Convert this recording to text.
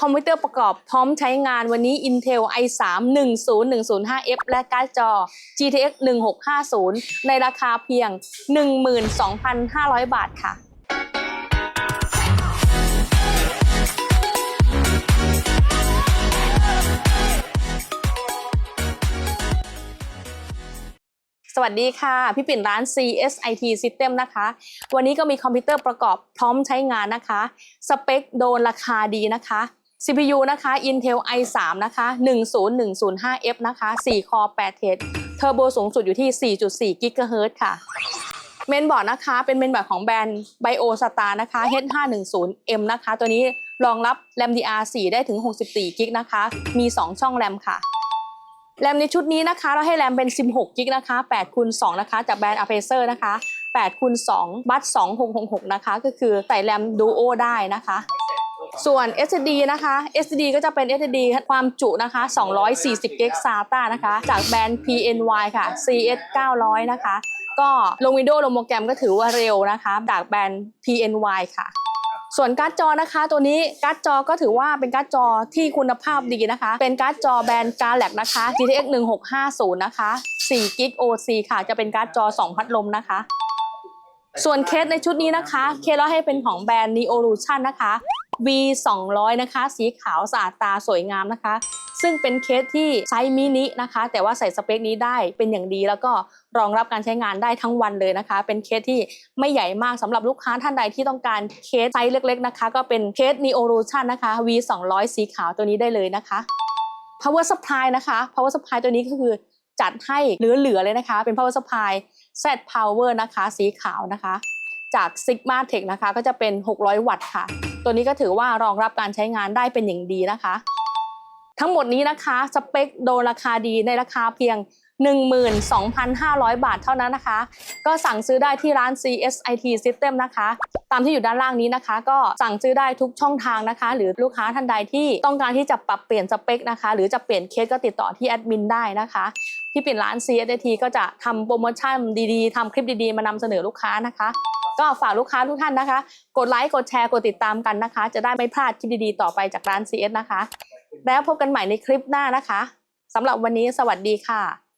คอมพิวเตอร์ประกอบพร้อมใช้งานวันนี้ Intel i3 10105F และการ์ดจอ GTX 1650 ในราคาเพียง 12,500 บาทค่ะสวัสดีค่ะ พี่ปิ่นร้าน CSIT System นะคะ วันนี้ก็มีคอมพิวเตอร์ประกอบพร้อมใช้งานนะคะ สเปคโดนราคาดีนะคะ CPU นะคะ Intel i3 นะคะ 10105F นะคะ4 core 8 thread เทอร์โบสูงสุดอยู่ที่ 4.4 GHz ค่ะ เมนบอร์ดนะคะ เป็นเมนบอร์ดของแบรนด์ BioStar นะคะ H510M นะคะ ตัวนี้รองรับ RAM DR4 ได้ถึง 64 กิกนะคะ มี 2 ช่องแรมค่ะ แรมในชุดนี้นะคะ เราให้แรมเป็น 16 กิกนะคะ8คูณ2นะคะ จากแบรนด์ a p a c e r นะคะ8คูณ2บัต2666 นะคะ ก็คือใส่แรม Duo ได้นะคะ ส่วน SSD นะคะ SSD ก็จะเป็น SSD ความจุนะคะ 240 g b SATA นะคะ จากแบรนด์ PNY ค่ะ CS 900 นะคะ ก็ลงวิดีโอลงโปรแกรมก็ถือว่าเร็วนะคะ จากแบรนด์ PNY ค่ะส่วนการ์ดจอนะคะ ตัวนี้การ์ดจอก็ถือว่าเป็นการ์ดจอที่คุณภาพดีนะคะ เป็นการ์ดจอแบรนด์ Galax นะคะ GTX 1650 นะคะ4 g b OC ค่ะ จะเป็นการ์ดจอ 2 พัดลมนะคะ ส่วนเคสในชุดนี้นะคะ เคสเราให้เป็นของแบรนด์ Neolution นะคะ V 200นะคะ สีขาวสะอาดตาสวยงามนะคะ ซึ่งเป็นเคสที่ไซส์มินินะคะ แต่ว่าใส่สเปคนี้ได้เป็นอย่างดีแล้วก็รองรับการใช้งานได้ทั้งวันเลยนะคะ เป็นเคสที่ไม่ใหญ่มากสำหรับลูกค้าท่านใดที่ต้องการเคสไซส์เล็ก ๆนะคะ ก็เป็นเคส Neolution นะคะ V 200สีขาวตัวนี้ได้เลยนะคะ power supply นะคะ power supply ตัวนี้ก็คือจัดให้เหลือๆเลยนะคะ เป็น power supply Z power นะคะ สีขาวนะคะ จาก Sigma Tech นะคะ ก็จะเป็น 600 วัตต์ค่ะ ตัวนี้ก็ถือว่ารองรับการใช้งานได้เป็นอย่างดีนะคะ ทั้งหมดนี้นะคะสเปคโดนราคาดีในราคาเพียง 12,500 บาทเท่านั้นนะคะ ก็สั่งซื้อได้ที่ร้าน CSIT System นะคะ ตามที่อยู่ด้านล่างนี้นะคะ ก็สั่งซื้อได้ทุกช่องทางนะคะ หรือลูกค้าท่านใดที่ต้องการที่จะปรับเปลี่ยนสเปคนะคะ หรือจะเปลี่ยนเคสก็ติดต่อที่แอดมินได้นะคะที่เป็นร้าน CSIT ก็จะทำโปรโมชั่นดีๆทำคลิปดีๆ มานำเสนอลูกค้านะคะ ก็ฝากลูกค้าทุกท่านนะคะ กดไลค์กดแชร์กดติดตามกันนะคะ จะได้ไม่พลาดคลิปดีๆต่อไปจากร้าน CS นะคะ แล้วพบกันใหม่ในคลิปหน้านะคะสำหรับวันนี้สวัสดีค่ะ